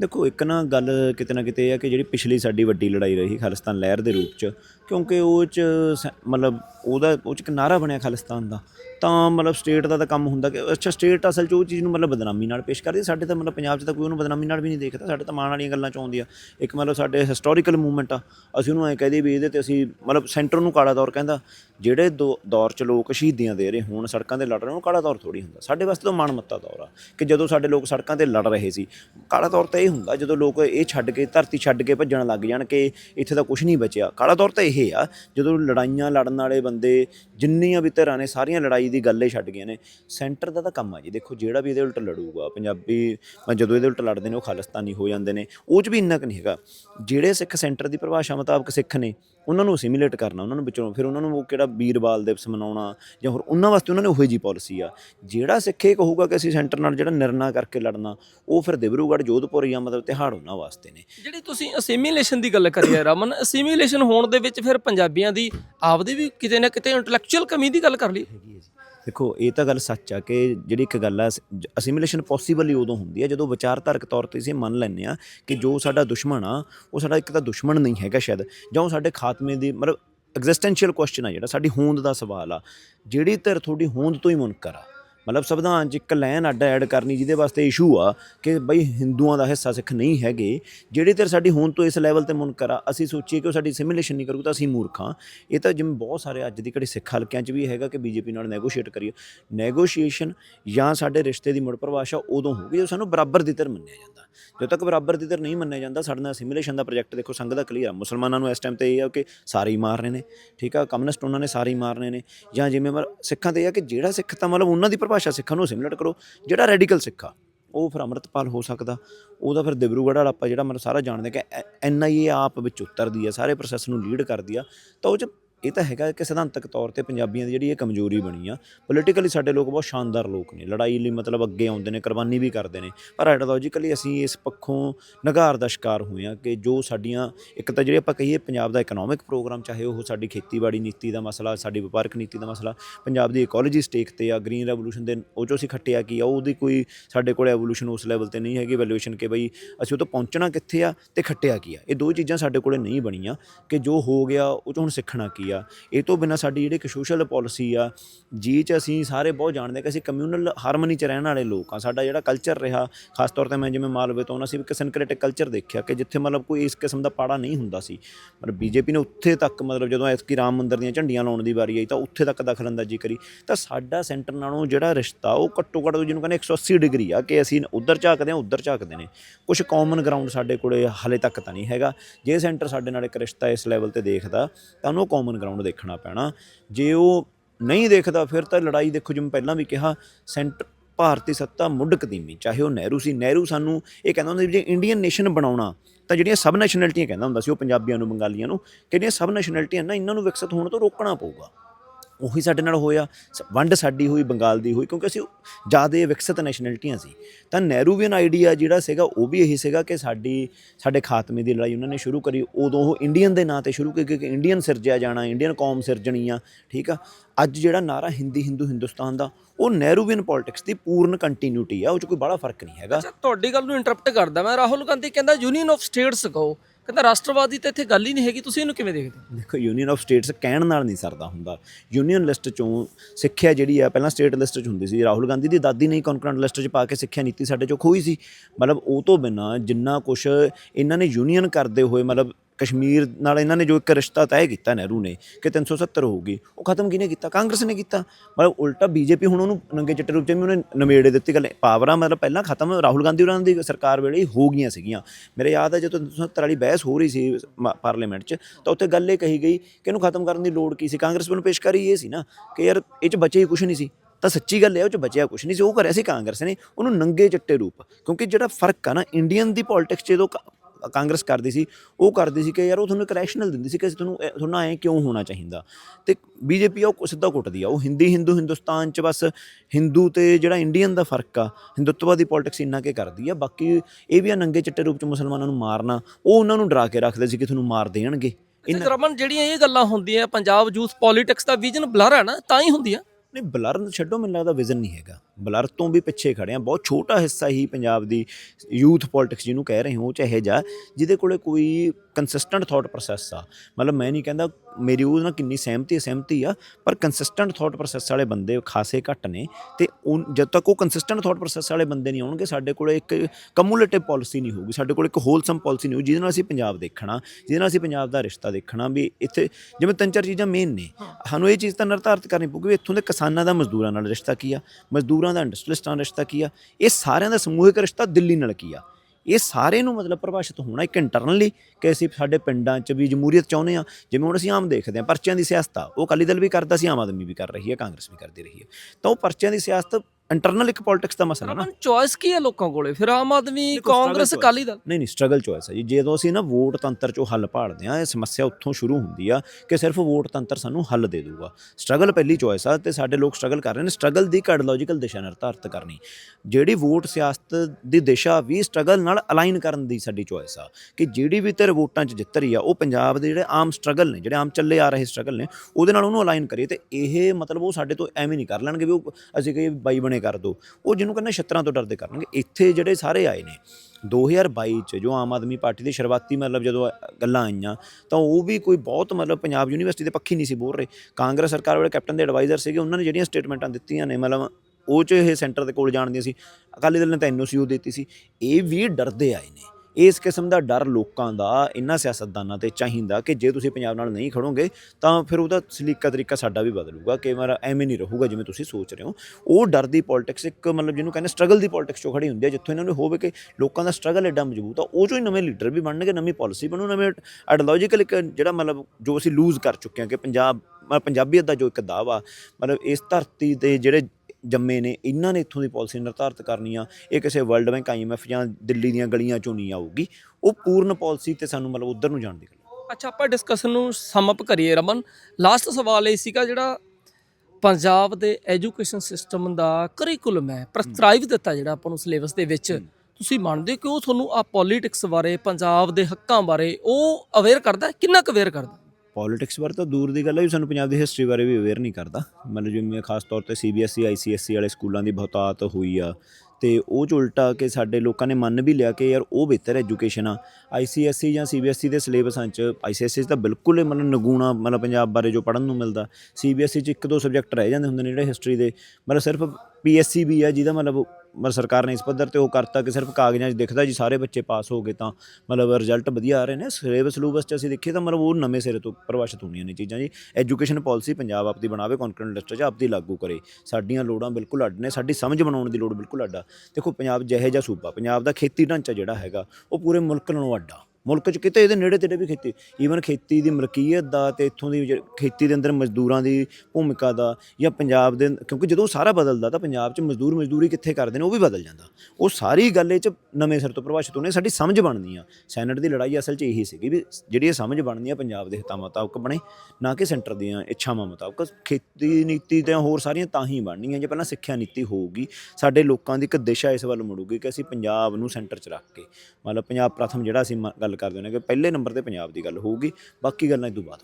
ਦੇਖੋ, ਇੱਕ ਨਾ ਗੱਲ ਕਿਤੇ ਨਾ ਕਿਤੇ ਇਹ ਹੈ ਕਿ ਜਿਹੜੀ ਪਿਛਲੀ ਸਾਡੀ ਵੱਡੀ ਲੜਾਈ ਰਹੀ ਖਾਲਿਸਤਾਨ ਲਹਿਰ ਦੇ ਰੂਪ 'ਚ, ਕਿਉਂਕਿ ਉਹ 'ਚ ਸ- ਮਤਲਬ ਉਹਦਾ, ਉਹ 'ਚ ਇੱਕ ਨਾਰਾ ਬਣਿਆ ਖਾਲਿਸਤਾਨ ਦਾ। ਤਾਂ ਮਤਲਬ ਸਟੇਟ ਦਾ ਤਾਂ ਕੰਮ ਹੁੰਦਾ ਕਿ ਅੱਛਾ ਸਟੇਟ ਅਸਲ 'ਚ ਉਹ ਚੀਜ਼ ਨੂੰ ਮਤਲਬ ਬਦਨਾਮੀ ਨਾਲ ਪੇਸ਼ ਕਰਦੀ ਸਾਡੇ ਤਾਂ ਮਤਲਬ ਪੰਜਾਬ 'ਚ ਤਾਂ ਕੋਈ ਉਹਨੂੰ ਬਦਨਾਮੀ ਨਾਲ ਵੀ ਨਹੀਂ ਦੇਖਦਾ। ਸਾਡੇ ਤਾਂ ਮਾਣ ਵਾਲੀਆਂ ਗੱਲਾਂ 'ਚ ਆਉਂਦੀ ਆ। ਇੱਕ ਮਤਲਬ ਸਾਡੇ ਹਿਸਟੋਰੀਕਲ ਮੂਵਮੈਂਟ ਆ। ਅਸੀਂ ਉਹਨੂੰ ਐ ਕਹਦੇ ਵੀ ਇਹਦੇ ਤੇ ਅਸੀਂ ਮਤਲਬ ਸੈਂਟਰ ਨੂੰ ਕਾਲਾ ਦੌਰ ਕਹਿੰਦਾ। ਜਿਹੜੇ ਦੋ ਦੌਰ 'ਚ ਲੋਕ ਸ਼ਹੀਦੀਆਂ ਦੇ ਰਹੇ ਹੁਣ, ਸੜਕਾਂ ਤੇ ਲੜ ਰਹੇ ਉਹਨੂੰ ਕਾਲਾ ਦੌਰ ਥੋੜੀ ਹੁੰਦਾ। ਸਾਡੇ ਵਾਸਤੇ ਤਾਂ ਮਾਣਮੱਤਾ ਦੌਰ ਆ ਕਿ ਜਦੋਂ ਸਾਡੇ ਲੋਕ ਸੜਕਾਂ ਤੇ ਲੜ ਰਹੇ ਸੀ, ਕਾਲਾ ਦੌਰ ਤਾਂ ਇਹ ਹੁੰਦਾ ਜਦੋਂ ਲੋਕ ਇਹ ਛੱਡ ਕੇ, ਧਰਤੀ ਛੱਡ ਕੇ ਭੱਜਣ ਲੱਗ ਜਾਣ ਕਿ ਇੱਥੇ ਤਾਂ ਕੁਝ ਨਹੀਂ ਬਚਿਆ। ਕਾਲਾ ਦੌਰ ਤਾਂ ਇਹ ਆ, ਜਦੋਂ ਲੜਾਈਆਂ ਲੜਨ ਵਾਲੇ ਬੰਦੇ ਜਿੰਨੀਆਂ ਵੀ ਧਿਰਾਂ ਨੇ ਸਾਰੀਆਂ ਲੜਾਈ ਦੀ ਗੱਲ ਹੀ ਛੱਡ ਗਈਆਂ ਨੇ। ਸੈਂਟਰ ਦਾ ਤਾਂ ਕੰਮ ਆ ਜੀ। ਦੇਖੋ ਜਿਹੜਾ ਵੀ ਇਹਦੇ ਉਲਟ ਲੜੂਗਾ ਪੰਜਾਬੀ ਜਦੋਂ ਇਹਦੇ ਉਲਟ ਲੜਦੇ ਨੇ ਉਹ ਖਾਲਿਸਤਾਨੀ ਹੋ ਜਾਂਦੇ ਨੇ। ਉਹ 'ਚ ਵੀ ਇੰਨਾ ਕੁ ਨਹੀਂ ਹੈਗਾ। ਜਿਹੜੇ ਸਿੱਖ ਸੈਂਟਰ ਦੀ ਪਰਿਭਾਸ਼ਾ ਮੁਤਾਬਕ ਸਿੱਖ ਨੇ ਉਹਨਾਂ ਨੂੰ ਅਸਿਮੀਲੇਟ ਕਰਨਾ ਉਹਨਾਂ ਨੂੰ ਵਿੱਚੋਂ ਫਿਰ ਉਹਨਾਂ ਨੂੰ ਉਹ ਕਿਹੜਾ ਵੀਰਵਾਲ ਦਿਵਸ ਮਨਾਉਣਾ ਜਾਂ ਹੋਰ ਉਹਨਾਂ ਵਾਸਤੇ ਉਹਨਾਂ ਨੇ ਉਹੀ ਜੀ ਪਾਲਿਸੀ ਆ। ਜਿਹੜਾ ਸਿੱਖ ਇਹ ਕਹੂਗਾ ਕਿ ਅਸੀਂ ਸੈਂਟਰ ਨਾਲ ਜਿਹੜਾ ਨਿਰਣਾ ਕਰਕੇ ਲੜਨਾ ਉਹ ਫਿਰ ਦਿਬਰੂਗੜ੍ਹ ਜੋਧਪੁਰ ਜਾਂ ਮਤਲਬ ਤਿਹਾੜ ਉਹਨਾਂ ਵਾਸਤੇ ਨੇ। ਜਿਹੜੀ ਤੁਸੀਂ ਅਸਿਮੀਲੇਸ਼ਨ ਦੀ ਗੱਲ ਕਰੀ ਹੈ ਰਮਨ ਅਸਿਮੀਲੇਸ਼ਨ ਹੋਣ ਦੇ ਵਿੱਚ ਫਿਰ ਪੰਜਾਬੀਆਂ ਦੀ ਆਪਦੀ ਵੀ ਕਿਤੇ ਨਾ ਕਿਤੇ ਇੰਟੈਲੈਕਚੁਅਲ ਕਮੀ ਦੀ ਗੱਲ ਕਰ ਲਈ। ਦੇਖੋ, ਇਹ ਤਾਂ ਗੱਲ ਸੱਚ ਆ ਕਿ ਜਿਹੜੀ ਇੱਕ ਗੱਲ ਆ ਅਸਿਮੀਲੇਸ਼ਨ ਪੋਸੀਬਲ ਹੀ ਉਦੋਂ ਹੁੰਦੀ ਆ ਜਦੋਂ ਵਿਚਾਰਧਾਰਕ ਤੌਰ ਤੇ ਅਸੀਂ ਮੰਨ ਲੈਂਦੇ ਆ ਕਿ ਜੋ ਸਾਡਾ ਦੁਸ਼ਮਣ ਆ, ਉਹ ਸਾਡਾ ਇੱਕ ਤਾਂ ਦੁਸ਼ਮਣ ਨਹੀਂ ਹੈਗਾ ਸ਼ਾਇਦ, ਜਾਂ ਉਹ ਸਾਡੇ ਖਾਤਮੇ ਦੀ ਮਤਲਬ ਐਗਜ਼ਿਸਟੈਂਸ਼ੀਅਲ ਕੁਐਸਚਨ ਆ ਜਿਹੜਾ, ਸਾਡੀ ਹੋਂਦ ਦਾ ਸਵਾਲ ਆ। ਜਿਹੜੀ ਧਿਰ ਤੁਹਾਡੀ ਹੋਂਦ ਤੋਂ ਹੀ ਮੁਨਕਰ ਆ। ਮਤਲਬ ਸੰਵਿਧਾਨ 'ਚ ਇੱਕ ਲਾਈਨ ਅੱਡ ਐਡ ਕਰਨੀ ਜਿਹਦੇ ਵਾਸਤੇ ਇਸ਼ੂ ਆ ਕਿ ਬਈ ਹਿੰਦੂਆਂ ਦਾ ਹਿੱਸਾ ਸਿੱਖ ਨਹੀਂ ਹੈਗੇ, ਜਿਹੜੀ ਧਿਰ ਸਾਡੀ ਹੋਂਦ ਤੋਂ ਇਸ ਲੈਵਲ ਤੇ ਮੁਨਕਰ ਆ, ਅਸੀਂ ਸੋਚੀਏ ਕਿ ਉਹ ਸਾਡੀ ਸਿਮੂਲੇਸ਼ਨ ਨਹੀਂ ਕਰੂ ਤਾਂ ਅਸੀਂ ਮੂਰਖਾਂ ਇਹ ਤਾਂ ਜਿਵੇਂ ਬਹੁਤ ਸਾਰੇ ਅੱਜ ਦੀ ਘੜੀ ਸਿੱਖ ਹਲਕਿਆਂ 'ਚ ਵੀ ਹੈਗਾ ਕਿ ਬੀਜੇਪੀ ਨਾਲ ਨੈਗੋਸ਼ੀਏਟ ਕਰੀਏ। ਨੈਗੋਸ਼ੀਏਸ਼ਨ ਜਾਂ ਸਾਡੇ ਰਿਸ਼ਤੇ ਦੀ ਮੁੜ ਪਰਿਭਾਸ਼ਾ ਉਦੋਂ ਹੋਊਗੀ ਜਦੋਂ ਸਾਨੂੰ ਬਰਾਬਰ ਦੀ ਧਿਰ ਮੰਨਿਆ ਜਾਂਦਾ। ਜਦੋਂ ਤੱਕ ਬਰਾਬਰ ਦੀ ਧਿਰ ਨਹੀਂ ਮੰਨਿਆ ਜਾਂਦਾ, ਸਾਡੇ ਨਾਲ ਸਿਮੂਲੇਸ਼ਨ ਦਾ ਪ੍ਰੋਜੈਕਟ ਦੇਖੋ, ਸੰਘ ਦਾ ਕਲੀਅਰ ਆ। ਮੁਸਲਮਾਨਾਂ ਨੂੰ ਇਸ ਟਾਈਮ ਤੇ ਇਹ ਆ ਕਿ ਸਾਰੇ ਹੀ ਮਾਰ ਨੇ, ਠੀਕ ਆ? ਕਮਿਊਨਿਸਟ ਉਹਨਾਂ ਨੇ ਸਾਰੇ ਹੀ ਮਾਰਨੇ ਨੇ। ਜਾਂ ਜਿਵੇਂ ਮਤਲਬ ਸਿੱਖਾਂ ਤੇ ਇਹ ਆ ਕਿ ਜਿਹੜਾ ਸਿੱਖ ਤਾਂ ਮਤਲਬ ਉਹਨਾਂ ਦੀ ਭਾਸ਼ਾ ਸਿੱਖਾਂ ਨੂੰ ਸਿਮੂਲੇਟ ਕਰੋ। ਜਿਹੜਾ ਰੈਡੀਕਲ ਸਿੱਖ ਆ, ਉਹ ਫਿਰ ਅੰਮ੍ਰਿਤਪਾਲ ਹੋ ਸਕਦਾ। ਉਹਦਾ ਫਿਰ ਦਿਬਰੂਗੜ੍ਹ ਵਾਲਾ ਆਪਾਂ ਜਿਹੜਾ ਮਤਲਬ ਸਾਰਾ ਜਾਣਦੇ ਕਿ ਐਨ ਆਈ ਏ ਆਪ ਵਿੱਚ ਉਤਰਦੀ ਹੈ ਸਾਰੇ ਪ੍ਰੋਸੈਸ ਨੂੰ ਲੀਡ ਕਰਦੀ ਆ। ਤਾਂ ਉਹ ਚ ਇਹ ਤਾਂ ਹੈਗਾ ਕਿ ਸਿਧਾਂਤਕ ਤੌਰ ਤੇ ਪੰਜਾਬੀਆਂ ਦੀ ਜਿਹੜੀ ਇਹ ਕਮਜ਼ੋਰੀ ਬਣੀ ਆ ਪੋਲੀਟੀਕਲੀ ਸਾਡੇ ਲੋਕ ਬਹੁਤ ਸ਼ਾਨਦਾਰ ਲੋਕ ਨੇ, ਲੜਾਈ ਲਈ ਮਤਲਬ ਅੱਗੇ ਆਉਂਦੇ ਨੇ, ਕੁਰਬਾਨੀ ਵੀ ਕਰਦੇ ਨੇ, ਪਰ ਆਈਡੀਓਲੋਜੀਕਲੀ ਅਸੀਂ ਇਸ ਪੱਖੋਂ ਨਗਾਰ ਦਾ ਸ਼ਿਕਾਰ ਹੋਏ ਆ ਕਿ ਜੋ ਸਾਡੀਆਂ, ਇੱਕ ਤਾਂ ਜਿਹੜੇ ਆਪਾਂ ਕਹੀਏ ਪੰਜਾਬ ਦਾ ਇਕਨੋਮਿਕ ਪ੍ਰੋਗਰਾਮ ਚਾਹੇ ਉਹ ਸਾਡੀ ਖੇਤੀਬਾੜੀ ਨੀਤੀ ਦਾ ਮਸਲਾ, ਸਾਡੀ ਵਪਾਰਕ ਨੀਤੀ ਦਾ ਮਸਲਾ, ਪੰਜਾਬ ਦੀ ਇਕੋਲੋਜੀ ਸਟੇਕ ਤੇ ਆ ਗ੍ਰੀਨ ਰੈਵੋਲੂਸ਼ਨ ਦੇ ਉਹ 'ਚੋਂ ਅਸੀਂ ਖੱਟਿਆ ਕੀ ਆ, ਉਹਦੀ ਕੋਈ ਸਾਡੇ ਕੋਲ ਐਵੋਲੂਸ਼ਨ ਉਸ ਲੈਵਲ ਤੇ ਨਹੀਂ ਹੈਗੀ ਵੈਲਿਊਏਸ਼ਨ ਕਿ ਬਈ ਅਸੀਂ ਉਹ ਤੋਂ ਪਹੁੰਚਣਾ ਕਿੱਥੇ ਆ ਤੇ ਖੱਟਿਆ ਕੀ ਆ, ਇਹ ਦੋ ਚੀਜ਼ਾਂ ਸਾਡੇ ਕੋਲੇ ਨਹੀਂ ਬਣੀਆਂ, ਕਿ ਜੋ ਹੋ ਗਿਆ ਉਹ 'ਚੋਂ ਹੁਣ ਸਿੱਖਣਾ ਕੀ ਆ। ਆ ਇਹ ਤੋਂ ਬਿਨਾ ਸਾਡੀ ਜਿਹੜੀ ਇੱਕ ਸੋਸ਼ਲ ਪਾਲਿਸੀ ਆ, ਜੀ ਚ ਅਸੀਂ ਸਾਰੇ ਬਹੁਤ ਜਾਣਦੇ ਹਾਂ ਕਿ ਅਸੀਂ ਕਮਿਊਨਲ ਹਾਰਮਨੀ ਚ ਰਹਿਣ ਵਾਲੇ ਲੋਕ ਆ ਸਾਡਾ ਜਿਹੜਾ ਕਲਚਰ ਰਿਹਾ, ਖਾਸ ਤੌਰ ਤੇ ਮੈਂ ਜਿਵੇਂ ਮਾਲਵੇ ਤੋਂ ਆਉਣਾ ਸੀ ਇੱਕ ਸਿਨਕ੍ਰੇਟਿਕ ਕਲਚਰ ਦੇਖਿਆ ਕਿ ਜਿੱਥੇ ਮਤਲਬ ਕੋਈ ਇਸ ਕਿਸਮ ਦਾ ਪਾੜਾ ਨਹੀਂ ਹੁੰਦਾ ਸੀ। ਪਰ ਬੀਜੇਪੀ ਨੇ ਉੱਥੇ ਤੱਕ ਮਤਲਬ ਜਦੋਂ ਐਤਕੀ ਰਾਮ ਮੰਦਿਰ ਦੀਆਂ ਝੰਡੀਆਂ ਲਾਉਣ ਦੀ ਵਾਰੀ ਆਈ, ਤਾਂ ਉੱਥੇ ਤੱਕ ਦਖਲਅੰਦਾਜ਼ੀ ਕਰੀ। ਤਾਂ ਸਾਡਾ ਸੈਂਟਰ ਨਾਲੋਂ ਜਿਹੜਾ ਰਿਸ਼ਤਾ, ਉਹ ਘੱਟੋ ਘੱਟ ਜਿਹਨੂੰ ਕਹਿੰਦੇ 180 ਡਿਗਰੀ ਆ ਕਿ ਅਸੀਂ ਉੱਧਰ ਝਾਕਦੇ ਹਾਂ, ਉੱਧਰ ਝਾਕਦੇ ਨੇ। ਕੁਝ ਕਾਮਨ ਗਰਾਊਂਡ ਸਾਡੇ ਕੋਲੇ ਹਾਲੇ ਤੱਕ ਤਾਂ ਨਹੀਂ ਹੈਗਾ। ਜੇ ਸੈਂਟਰ ਸਾਡੇ ਨਾਲ ਇੱਕ ਰਿਸ਼ਤਾ ਇਸ ਲੈਵਲ ਤੇ ਦੇਖਦਾ, ਤਾਂ ਉਹਨੂੰ ਕਾਮਨ ਗਰਾਊਂਡ ਦੇਖਣਾ ਪੈਣਾ। ਜੇ ਉਹ ਨਹੀਂ ਦੇਖਦਾ, ਫਿਰ ਤਾਂ ਲੜਾਈ ਦੇਖੋ, ਜਿਵੇਂ ਪਹਿਲਾਂ ਵੀ ਕਿਹਾ ਸੈਂਟਰ ਭਾਰਤੀ ਸੱਤਾ ਮੁੱਢ ਕਦੀਮੀ ਚਾਹੇ ਉਹ ਨਹਿਰੂ ਸੀ। ਨਹਿਰੂ ਸਾਨੂੰ ਇਹ ਕਹਿੰਦਾ ਹੁੰਦਾ ਸੀ ਜੇ ਇੰਡੀਅਨ ਨੇਸ਼ਨ ਬਣਾਉਣਾ, ਤਾਂ ਜਿਹੜੀਆਂ ਸਬ ਨੈਸ਼ਨੈਲਿਟੀਆਂ ਕਹਿੰਦਾ ਹੁੰਦਾ ਸੀ ਉਹ ਪੰਜਾਬੀਆਂ ਨੂੰ, ਬੰਗਾਲੀਆਂ ਨੂੰ, ਕਿਹੜੀਆਂ ਸਬ ਨੈਸ਼ਨੈਲਿਟੀਆਂ ਨਾ, ਇਹਨਾਂ ਨੂੰ ਵਿਕਸਿਤ ਹੋਣ ਤੋਂ ਰੋਕਣਾ ਪਊਗਾ। ਉਹੀ ਸਾਡੇ ਨਾਲ ਹੋਇਆ ਵੰਡ ਸਾਡੀ ਹੋਈ, ਬੰਗਾਲ ਦੀ ਹੋਈ, ਕਿਉਂਕਿ ਅਸੀਂ ਜ਼ਿਆਦਾ ਵਿਕਸਿਤ ਨੈਸ਼ਨੈਲਿਟੀਆਂ ਸੀ। ਤਾਂ ਨਹਿਰੂਵੀਅਨ ਆਈਡੀਆ ਜਿਹੜਾ ਸੀਗਾ, ਉਹ ਵੀ ਇਹੀ ਸੀਗਾ ਕਿ ਸਾਡੀ, ਸਾਡੇ ਖਾਤਮੇ ਦੀ ਲੜਾਈ ਉਹਨਾਂ ਨੇ ਸ਼ੁਰੂ ਕਰੀ। ਉਦੋਂ ਉਹ ਇੰਡੀਅਨ ਦੇ ਨਾਂ ਤੇ ਸ਼ੁਰੂ ਕੀਤੀ ਕਿ ਇੰਡੀਅਨ ਸਿਰਜਿਆ ਜਾਣਾ ਇੰਡੀਅਨ ਕੌਮ ਸਿਰਜਣੀ ਆ, ਠੀਕ ਆ? ਅੱਜ ਜਿਹੜਾ ਨਾਰਾ ਹਿੰਦੀ, ਹਿੰਦੂ, ਹਿੰਦੁਸਤਾਨ ਦਾ, ਉਹ ਨਹਿਰੂਵੀਅਨ ਪੋਲਿਟਿਕਸ ਦੀ ਪੂਰਨ ਕੰਟੀਨਿਊਟੀ ਆ, ਉਹ ਚ ਕੋਈ ਬੜਾ ਫ਼ਰਕ ਨਹੀਂ ਹੈਗਾ। ਅੱਛਾ, ਤੁਹਾਡੀ ਗੱਲ ਨੂੰ ਇੰਟਰਪਟ ਕਰਦਾ ਮੈਂ। ਰਾਹੁਲ ਗਾਂਧੀ ਕਹਿੰਦਾ ਯੂਨੀਅਨ ਆਫ ਸਟੇਟਸ ਕਹੋ। ਕਹਿੰਦਾ ਰਾਸ਼ਟਰਵਾਦੀ ਤਾਂ ਇੱਥੇ ਗੱਲ ਹੀ ਨਹੀਂ ਹੈਗੀ, ਤੁਸੀਂ ਇਹਨੂੰ ਕਿਵੇਂ ਦੇਖਦੇ ਦੇਖੋ ਯੂਨੀਅਨ ਆਫ ਸਟੇਟਸ ਕਹਿਣ ਨਾਲ ਨਹੀਂ ਸਰਦਾ ਹੁੰਦਾ। ਯੂਨੀਅਨ ਲਿਸਟ ਚੋਂ ਸਿੱਖਿਆ ਜਿਹੜੀ ਆ, ਪਹਿਲਾਂ ਸਟੇਟ ਲਿਸਟ 'ਚ ਹੁੰਦੀ ਸੀ, ਰਾਹੁਲ ਗਾਂਧੀ ਦੀ ਦਾਦੀ ਨੇ ਕਨਕਰੈਂਟ ਲਿਸਟ 'ਚ ਪਾ ਕੇ ਸਿੱਖਿਆ ਨੀਤੀ ਸਾਡੇ ਚੋਂ ਖੋਈ ਸੀ। ਮਤਲਬ ਉਹ ਤੋਂ ਬਿਨਾ ਜਿੰਨਾ ਕੁਝ ਇਹਨਾਂ ਨੇ ਯੂਨੀਅਨ ਕਰਦੇ ਹੋਏ, ਮਤਲਬ ਕਸ਼ਮੀਰ ਨਾਲ ਇਹਨਾਂ ਨੇ ਜੋ ਇੱਕ ਰਿਸ਼ਤਾ ਤੈਅ ਕੀਤਾ ਨਹਿਰੂ ਨੇ ਕਿ 370 ਹੋਊਗੀ, ਉਹ ਖਤਮ ਕਿਹਨੇ ਕੀਤਾ? ਕਾਂਗਰਸ ਨੇ ਕੀਤਾ। ਮਤਲਬ ਉਲਟਾ ਬੀਜੇਪੀ ਹੁਣ ਉਹਨੂੰ ਨੰਗੇ ਚਿੱਟੇ ਰੂਪ 'ਚ ਵੀ ਉਹਨੇ ਨਵੇੜੇ ਦਿੱਤੀ ਗੱਲ ਪਾਵਰਾਂ ਮਤਲਬ ਪਹਿਲਾਂ ਖਤਮ ਰਾਹੁਲ ਗਾਂਧੀ ਉਹਨਾਂ ਦੀ ਸਰਕਾਰ ਵੇਲੇ ਹੋ ਗਈਆਂ ਸੀਗੀਆਂ। ਮੇਰੇ ਯਾਦ ਹੈ ਜਦੋਂ 370 ਵਾਲੀ ਬਹਿਸ ਹੋ ਰਹੀ ਸੀ ਮ- ਪਾਰਲੀਮੈਂਟ 'ਚ, ਤਾਂ ਉੱਥੇ ਗੱਲ ਇਹ ਕਹੀ ਗਈ ਕਿ ਇਹਨੂੰ ਖਤਮ ਕਰਨ ਦੀ ਲੋੜ ਕੀ ਸੀ? ਕਾਂਗਰਸ ਵੱਲੋਂ ਪੇਸ਼ਕਾਰੀ ਇਹ ਸੀ ਨਾ ਕਿ ਯਾਰ ਇਹ 'ਚ ਬਚੇ ਹੀ ਕੁਝ ਨਹੀਂ ਸੀ। ਤਾਂ ਸੱਚੀ ਗੱਲ ਹੈ ਉਹ ਚ ਬਚਿਆ ਕੁਝ ਨਹੀਂ ਸੀ, ਉਹ ਕਰਿਆ ਸੀ ਕਾਂਗਰਸ ਨੇ। ਉਹਨੂੰ ਨੰਗੇ ਚਿੱਟੇ ਰੂਪ, ਕਿਉਂਕਿ ਜਿਹੜਾ ਫ਼ਰਕ ਆ ਨਾ, ਇੰਡੀਅਨ ਦੀ ਪੋਲਿਟਿਕਸ 'ਚ ਜਦੋਂ ਕਾ- ਕਾਂਗਰਸ ਕਰਦੀ ਸੀ ਉਹ ਕਰਦੀ ਸੀ ਕਿ ਯਾਰ ਉਹ ਤੁਹਾਨੂੰ ਇੱਕ ਰੈਸ਼ਨਲ ਦਿੰਦੀ ਸੀ ਕਿ ਤੁਹਾਨੂੰ ਤੁਹਾਨੂੰ ਐ ਕਿਉਂ ਹੋਣਾ ਚਾਹੀਦਾ? ਤੇ ਬੀਜੇਪੀ ਉਹ ਸਿੱਧਾ ਕੁੱਟਦੀ ਆ ਉਹ ਹਿੰਦੀ ਹਿੰਦੂ ਹਿੰਦੁਸਤਾਨ 'ਚ ਬਸ ਹਿੰਦੂ ਤੇ ਜਿਹੜਾ ਇੰਡੀਅਨ ਦਾ ਫ਼ਰਕ ਆ ਹਿੰਦੁੱਤਵਾਦੀ ਪੋਲਿਟਿਕਸ ਇੰਨਾ ਕੇ ਕਰਦੀ ਆ ਬਾਕੀ ਇਹ ਵੀ ਆ ਨੰਗੇ ਚਿੱਟੇ ਰੂਪ 'ਚ ਮੁਸਲਮਾਨਾਂ ਨੂੰ ਮਾਰਨਾ ਉਹ ਉਹਨਾਂ ਨੂੰ ਡਰਾ ਕੇ ਰੱਖਦੇ ਸੀ ਕਿ ਤੁਹਾਨੂੰ ਮਾਰ ਦੇਣਗੇ। ਤੇ ਰਮਨ ਜਿਹੜੀਆਂ ਇਹ ਗੱਲਾਂ ਹੁੰਦੀਆਂ ਪੰਜਾਬ ਯੂਥ ਪੋਲਿਟਿਕਸ ਦਾ ਵਿਜ਼ਨ ਬਲਰ ਹੈ ਨਾ ਤਾਂ ਹੀ ਹੁੰਦੀਆਂ। ਨਹੀਂ, ਬਲਰ ਛੱਡੋ, ਮੈਨੂੰ ਲੱਗਦਾ ਵਿਜ਼ਨ ਨਹੀਂ ਹੈਗਾ। ਬਲਰ ਤੋਂ ਵੀ ਪਿੱਛੇ ਖੜੇ ਆ ਬਹੁਤ ਛੋਟਾ ਹਿੱਸਾ ਹੀ ਪੰਜਾਬ ਦੀ ਯੂਥ ਪੋਲਿਟਿਕਸ ਜਿਹਨੂੰ ਕਹਿ ਰਹੇ ਹੋ, ਚਾਹੇ ਜਾ ਜਿਹਦੇ ਕੋਲੇ ਕੋਈ ਕੰਸਿਸਟੈਂਟ ਥਾਟ ਪ੍ਰੋਸੈਸ ਆ। ਮਤਲਬ ਮੈਂ ਨਹੀਂ ਕਹਿੰਦਾ ਮੇਰੀ ਉਹ ਨਾਲ ਕਿੰਨੀ ਸਹਿਮਤੀ ਸਹਿਮਤੀ ਆ ਪਰ ਕੰਸਿਸਟੈਂਟ ਥਾਟ ਪ੍ਰੋਸੈਸ ਵਾਲੇ ਬੰਦੇ ਖਾਸੇ ਘੱਟ ਨੇ ਤੇ ਜਦ ਤੱਕ ਉਹ ਕੰਸਿਸਟੈਂਟ ਥਾਟ ਪ੍ਰੋਸੈਸ ਵਾਲੇ ਬੰਦੇ ਨਹੀਂ ਆਉਣਗੇ ਸਾਡੇ ਕੋਲੇ ਇੱਕ ਕਮੂਲੇਟਿਵ ਪਾਲਿਸੀ ਨਹੀਂ ਹੋਊਗੀ ਸਾਡੇ ਕੋਲ ਇੱਕ ਹੋਲਸਮ ਪਾਲਿਸੀ ਨਹੀਂ ਹੋਊ ਜਿਹਦੇ ਨਾਲ ਅਸੀਂ ਪੰਜਾਬ ਦੇਖਣਾ ਜਿਹਦੇ ਨਾਲ ਅਸੀਂ ਪੰਜਾਬ ਦਾ ਰਿਸ਼ਤਾ ਦੇਖਣਾ ਵੀ ਇੱਥੇ ਜਿਵੇਂ ਤਿੰਨ ਚਾਰ ਚੀਜ਼ਾਂ ਮੇਨ ਨੇ ਸਾਨੂੰ ਇਹ ਚੀਜ਼ ਤਾਂ ਨਿਰਧਾਰਿਤ ਕਰਨੀ ਪਊਗੀ ਵੀ ਇੱਥੋਂ ਦੇ ਕਿਸਾਨਾਂ ਦਾ ਮਜ਼ਦੂਰਾਂ ਨਾਲ ਰਿਸ਼ਤਾ ਕੀ ਆ ਮਜ਼ਦੂਰਾਂ ਦਾ ਇੰਡਸਟਰੀਲਿਸਟਾਂ ਨਾਲ ਰਿਸ਼ਤਾ ਕੀ ਆ ਇਹ ਸਾਰਿਆਂ ਦਾ ਸਮੂਹਿਕ ਰਿਸ਼ਤਾ ਦਿੱਲੀ ਨਾਲ ਕੀ ਆ ਇਹ ਸਾਰੇ ਨੂੰ ਮਤਲਬ ਪ੍ਰਭਾਸ਼ਿਤ ਹੋਣਾ ਇੱਕ ਇੰਟਰਨਲੀ ਕਿ ਅਸੀਂ ਸਾਡੇ ਪਿੰਡਾਂ 'ਚ ਵੀ ਜਮਹੂਰੀਅਤ ਚਾਹੁੰਦੇ ਆ ਜਿਵੇਂ ਹੁਣ ਅਸੀਂ ਆਮ ਦੇਖਦੇ ਆ ਪਰਚਿਆਂ ਦੀ ਸਿਆਸਤ ਆ, ਉਹ ਅਕਾਲੀ ਦਲ ਵੀ ਕਰਦਾ ਸੀ, ਆਮ ਆਦਮੀ ਵੀ ਕਰ ਰਹੀ ਹੈ, ਕਾਂਗਰਸ ਵੀ ਕਰਦੀ ਰਹੀ ਹੈ। ਤਾਂ ਉਹ ਪਰਚਿਆਂ ਦੀ ਸਿਆਸਤ ਇੰਟਰਨਲ ਇੱਕ ਪੋਲਿਟਿਕਸ ਦਾ ਮਸਲਾ ਨਾ। ਚੋਇਸ ਕੀ ਹੈ ਲੋਕਾਂ ਕੋਲੇ? ਫਿਰ ਆਮ ਆਦਮੀ ਕਾਂਗਰਸ। ਅਕਾਲੀ ਦਲ। ਨਹੀਂ ਨਹੀਂ ਸਟਰਗਲ ਚੋਇਸ ਹੈ ਜੀ। ਜਦੋਂ ਅਸੀਂ ਨਾ ਵੋਟ ਤੰਤਰ ਚੋਂ ਹੱਲ ਭਾਲਦੇ ਆ ਇਹ ਸਮੱਸਿਆ ਉੱਥੋਂ ਸ਼ੁਰੂ ਹੁੰਦੀ ਆ ਕਿ ਸਿਰਫ ਵੋਟ ਤੰਤਰ ਸਾਨੂੰ ਹੱਲ ਦੇ ਦੂਗਾ ਸਟਰਗਲ ਪਹਿਲੀ ਚੋਇਸ ਆ ਤੇ ਸਾਡੇ ਲੋਕ ਸਟਰਗਲ ਕਰ ਰਹੇ ਨੇ। ਸਟਰਗਲ ਦੀ ਕਾਈਡੀਓਲੋਜੀਕਲ ਦਿਸ਼ਾ ਨਿਰਧਾਰਿਤ ਕਰਨੀ। ਜਿਹੜੀ ਵੋਟ ਸਿਆਸਤ ਦੀ ਦਿਸ਼ਾ ਵੀ ਸਟਰਗਲ ਨਾਲ ਅਲਾਈਨ ਕਰਨ ਦੀ ਸਾਡੀ ਚੋਇਸ ਆ ਕਿ ਜਿਹੜੀ ਵੀ ਤੇਰੇ ਵੋਟਾਂ 'ਚ ਜਿੱਤ ਰਹੀ ਆ ਉਹ ਪੰਜਾਬ ਦੇ ਜਿਹੜੇ ਆਮ ਸਟਰਗਲ ਨੇ ਜਿਹੜੇ ਆਮ ਚੱਲੇ ਆ ਰਹੇ ਸਟਰਗਲ ਨੇ ਉਹਦੇ ਨਾਲ ਉਹਨੂੰ ਅਲਾਈਨ ਕਰੀਏ ਤੇ ਇਹ ਮਤਲਬ ਉਹ ਸਾਡੇ ਤੋਂ ਐਵੇਂ ਨਹੀਂ ਕਰ ਲੈਣਗੇ ਵੀ ਉਹ ਅਸੀਂ ਕਹੀਏ ਬਾਈ ਬਣੇ ਕਰ ਦੋ। ਉਹ ਜਿਹਨੂੰ ਕਹਿੰਦੇ ਛੱਤਰਾਂ ਤੋਂ ਡਰਦੇ ਕਰਨਗੇ। ਇੱਥੇ ਜਿਹੜੇ ਸਾਰੇ ਆਏ ਨੇ 2022 ਚ ਜੋ ਆਮ ਆਦਮੀ ਪਾਰਟੀ ਦੇ ਸ਼ੁਰੂਆਤੀ ਮਤਲਬ ਜਦੋਂ ਗੱਲਾਂ ਆਈਆਂ, ਤਾਂ ਉਹ ਵੀ ਕੋਈ ਬਹੁਤ ਮਤਲਬ ਪੰਜਾਬ ਯੂਨੀਵਰਸਿਟੀ ਦੇ ਪੱਖੀ ਨਹੀਂ ਸੀ ਬੋਲ ਰਹੇ। ਕਾਂਗਰਸ ਸਰਕਾਰ ਵਾਲੇ ਕੈਪਟਨ ਦੇ ਐਡਵਾਈਜ਼ਰ ਸੀਗੇ, ਉਹਨਾਂ ਨੇ ਜਿਹੜੀਆਂ ਸਟੇਟਮੈਂਟਾਂ ਦਿੱਤੀਆਂ ਨੇ, ਮਤਲਬ ਉਹ ਚ ਇਹ ਸੈਂਟਰ ਦੇ ਕੋਲ ਜਾਣ ਦੀਆਂ ਸੀ। ਅਕਾਲੀ ਦਲ ਨੇ ਤਾਂ ਐਨਓਸੀਓ ਦਿੱਤੀ ਸੀ। ਇਹ ਵੀ ਡਰਦੇ ਆਏ ਨੇ। ਇਸ ਕਿਸਮ ਦਾ ਡਰ ਲੋਕਾਂ ਦਾ ਇਹਨਾਂ ਸਿਆਸਤਦਾਨਾਂ ਤੇ ਚਾਹੀਦਾ ਕਿ ਜੇ ਤੁਸੀਂ ਪੰਜਾਬ ਨਾਲ ਨਹੀਂ ਖੜੋਗੇ, ਤਾਂ ਫਿਰ ਉਹਦਾ ਸਲੀਕਾ ਤਰੀਕਾ ਸਾਡਾ ਵੀ ਬਦਲੂਗਾ ਕਿ ਮੇਰਾ ਐਵੇਂ ਨਹੀਂ ਰਹੂਗਾ ਜਿਵੇਂ ਤੁਸੀਂ ਸੋਚ ਰਹੇ ਹੋ। ਉਹ ਡਰ ਦੀ ਪੋਲਿਟਿਕਸ ਇੱਕ ਮਤਲਬ ਜਿਹਨੂੰ ਕਹਿੰਦੇ ਸਟਰਗਲ ਦੀ ਪੋਲਿਟਿਕਸ ਚੋਂ ਖੜੀ ਹੁੰਦੀ ਹੈ, ਜਿੱਥੋਂ ਇਹਨਾਂ ਨੂੰ ਹੋਵੇ ਕਿ ਲੋਕਾਂ ਦਾ ਸਟਰਗਲ ਐਡਾ ਮਜ਼ਬੂਤ ਆ, ਉਹ ਚੋਂ ਹੀ ਨਵੇਂ ਲੀਡਰ ਵੀ ਬਣਨਗੇ, ਨਵੀਂ ਪਾਲਿਸੀ ਬਣੂ, ਨਵੇਂ ਆਈਡੀਓਲੋਜੀਕਲ ਇੱਕ ਜਿਹੜਾ ਮਤਲਬ ਜੋ ਅਸੀਂ ਲੂਜ਼ ਕਰ ਚੁੱਕੇ ਹਾਂ ਕਿ ਪੰਜਾਬ ਮਤਲਬ ਪੰਜਾਬੀਅਤ ਦਾ ਜੋ ਇੱਕ ਦਾਵਾ ਮਤਲਬ ਇਸ ਧਰਤੀ ਦੇ ਜਿਹੜੇ ਜੰਮੇ ਨੇ ਇਹਨਾਂ ਨੇ ਇੱਥੋਂ ਦੀ ਪਾਲਿਸੀ ਨਿਰਧਾਰਿਤ ਕਰਨੀ ਆ। ਇਹ ਕਿਸੇ ਵਰਲਡ ਬੈਂਕ ਆਈਐਮਐਫ ਜਾਂ ਦਿੱਲੀ ਦੀਆਂ ਗਲੀਆਂ ਚੋਂ ਨਹੀਂ ਆਊਗੀ। ਉਹ ਪੂਰਨ ਪਾਲਿਸੀ ਤੇ ਸਾਨੂੰ ਮਤਲਬ ਉਧਰ ਨੂੰ ਜਾਣ ਦੀ ਅੱਛਾ ਆਪਾਂ ਡਿਸਕਸ਼ਨ ਨੂੰ ਸਮ ਅਪ ਕਰੀਏ ਰਮਨ। ਲਾਸਟ ਸਵਾਲ ਇਹ ਸੀਗਾ ਜਿਹੜਾ ਪੰਜਾਬ ਦੇ ਐਜੂਕੇਸ਼ਨ ਸਿਸਟਮ ਦਾ ਕਰਿਕੂਲਮ ਹੈ ਪ੍ਰਸਕ੍ਰਾਈਬ ਦਿੱਤਾ ਜਿਹੜਾ ਆਪਾਂ ਨੂੰ ਸਿਲੇਬਸ ਦੇ ਵਿੱਚ। ਤੁਸੀਂ ਮੰਨਦੇ ਹੋ ਕਿ ਉਹ ਤੁਹਾਨੂੰ ਆ ਪੋਲਿਟਿਕਸ ਬਾਰੇ ਪੰਜਾਬ ਦੇ ਹੱਕਾਂ ਬਾਰੇ ਉਹ ਅਵੇਅਰ ਕਰਦਾ? ਕਿੰਨਾ ਕੁ ਅਵੇਅਰ ਕਰਦਾ ਪੋਲਿਟਿਕਸ ਬਾਰੇ ਤਾਂ ਦੂਰ ਦੀ ਗੱਲ ਹੈ ਵੀ ਸਾਨੂੰ ਪੰਜਾਬ ਦੀ ਹਿਸਟਰੀ ਬਾਰੇ ਵੀ ਅਵੇਅਰ ਨਹੀਂ ਕਰਦਾ। ਮਤਲਬ ਜਿਵੇਂ ਖਾਸ ਤੌਰ ਤੇ ਸੀਬੀਐਸਈ ਆਈਸੀਐਸਈ ਵਾਲੇ ਸਕੂਲਾਂ ਦੀ ਬਹੁਤਾਤ ਹੋਈ ਆ। ਤੇ ਉਹ ਚ ਉਲਟਾ ਕਿ ਸਾਡੇ ਲੋਕਾਂ ਨੇ ਮੰਨ ਵੀ ਲਿਆ ਕਿ ਯਾਰ ਉਹ ਬਿਹਤਰ ਐਜੂਕੇਸ਼ਨ ਆ। ਆਈਸੀਐਸਸੀ ਜਾਂ ਸੀਬੀਐਸਈ ਦੇ ਸਿਲੇਬਸਾਂ ਚ ਆਈਸੀਐਸਸੀ ਤਾਂ ਬਿਲਕੁਲ ਹੀ ਮਤਲਬ ਨਗੂਣਾ, ਮਤਲਬ ਪੰਜਾਬ ਬਾਰੇ ਜੋ ਪੜਨ ਨੂੰ ਮਿਲਦਾ। ਸੀਬੀਐਸਈ ਚ ਇੱਕ ਦੋ ਸਬਜੈਕਟ ਰਹਿ ਜਾਂਦੇ ਹੁੰਦੇ ਨੇ ਜਿਹੜੇ ਹਿਸਟਰੀ ਦੇ। ਮਤਲਬ ਸਿਰਫ ਪੀਐਸਸੀ ਵੀ ਆ ਜਿਹਦਾ ਮਤਲਬ ਮਤਲਬ ਸਰਕਾਰ ਨੇ ਇਸ ਪੱਧਰ ਤੇ ਉਹ ਕਰਤਾ ਕਿ ਸਿਰਫ ਕਾਗਜ਼ਾਂ 'ਚ ਦਿਖਦਾ ਜੀ, ਸਾਰੇ ਬੱਚੇ ਪਾਸ ਹੋ ਗਏ ਤਾਂ ਮਤਲਬ ਰਿਜ਼ਲਟ ਵਧੀਆ ਆ ਰਹੇ ਨੇ। ਸਿਲੇਬਸ, ਸਲੂਬਸ 'ਚ ਅਸੀਂ ਦੇਖੀਏ ਤਾਂ ਮਤਲਬ ਉਹ ਨਵੇਂ ਸਿਰੇ ਤੋਂ ਪਰਿਭਾਸ਼ਿਤ ਹੋਣੀਆਂ ਨੇ ਚੀਜ਼ਾਂ ਜੀ। ਐਜੂਕੇਸ਼ਨ ਪਾਲਿਸੀ ਪੰਜਾਬ ਆਪਦੀ ਬਣਾਵੇ ਕੌਨਕਰੈਂਟ ਲਿਸਟ 'ਚ ਆਪਦੀ ਲਾਗੂ ਕਰੇ। ਸਾਡੀਆਂ ਲੋੜਾਂ ਬਿਲਕੁਲ ਅੱਡ ਨੇ, ਸਾਡੀ ਸਮਝ ਬਣਾਉਣ ਦੀ ਲੋੜ ਬਿਲਕੁਲ ਅੱਡ ਆ। ਦੇਖੋ, ਪੰਜਾਬ ਜਿਹੇ ਜਿਹਾ ਸੂਬਾ, ਪੰਜਾਬ ਦਾ ਖੇਤੀ ਢਾਂਚਾ ਜਿਹੜਾ ਹੈਗਾ, ਉਹ ਪੂਰੇ ਮੁਲਕ ਨਾਲੋਂ ਅੱਡ ਆ। ਮੁਲਕ 'ਚ ਕਿਤੇ ਇਹਦੇ ਨੇੜੇ ਤੇੜੇ ਵੀ ਖੇਤੀ ਈਵਨ ਖੇਤੀ ਦੀ ਮਲਕੀਅਤ ਦਾ ਤੇ ਇੱਥੋਂ ਦੀ ਜਿਹੜੀ ਖੇਤੀ ਦੇ ਅੰਦਰ ਮਜ਼ਦੂਰਾਂ ਦੀ ਭੂਮਿਕਾ ਦਾ ਜਾਂ ਪੰਜਾਬ ਦੇ ਕਿਉਂਕਿ ਜਦੋਂ ਸਾਰਾ ਬਦਲਦਾ ਤਾਂ ਪੰਜਾਬ 'ਚ ਮਜ਼ਦੂਰ ਮਜ਼ਦੂਰੀ ਕਿੱਥੇ ਕਰਦੇ ਨੇ ਉਹ ਵੀ ਬਦਲ ਜਾਂਦਾ। ਉਹ ਸਾਰੀ ਗੱਲ ਇਹ 'ਚ ਨਵੇਂ ਸਿਰ ਤੋਂ ਪ੍ਰਭਾਸ਼ਿਤ ਹੋਣੇ ਸਾਡੀ ਸਮਝ ਬਣਦੀ ਆ। ਸੈਨੇਟ ਦੀ ਲੜਾਈ ਅਸਲ 'ਚ ਇਹੀ ਸੀਗੀ ਵੀ ਜਿਹੜੀ ਇਹ ਸਮਝ ਬਣਦੀ ਆ ਪੰਜਾਬ ਦੇ ਹਿੱਤਾਂ ਮੁਤਾਬਕ ਬਣੇ, ਨਾ ਕਿ ਸੈਂਟਰ ਦੀਆਂ ਇੱਛਾਵਾਂ ਮੁਤਾਬਕ। ਖੇਤੀ ਨੀਤੀ ਤੇ ਹੋਰ ਸਾਰੀਆਂ ਤਾਂ ਹੀ ਬਣਨੀਆਂ, ਜੇ ਪਹਿਲਾਂ ਸਿੱਖਿਆ ਨੀਤੀ ਹੋਊਗੀ, ਸਾਡੇ ਲੋਕਾਂ ਦੀ ਇੱਕ ਦਿਸ਼ਾ ਇਸ ਵੱਲ ਮੁੜੂਗੀ ਕਿ ਅਸੀਂ ਪੰਜਾਬ ਨੂੰ ਸੈਂਟਰ 'ਚ ਰੱਖ ਕੇ, ਮਤਲਬ ਪੰਜਾਬ ਪ੍ਰਥਮ ਜਿਹੜਾ ਅਸੀਂ ਮ- ਗੱਲ ਕਰਦੇ ਨੇ ਕਿ ਪਹਿਲੇ ਨੰਬਰ ਤੇ ਪੰਜਾਬ ਦੀ ਗੱਲ ਹੋਊਗੀ, ਬਾਕੀ ਗੱਲਾਂ ਇਹ ਤੋਂ ਬਾਅਦ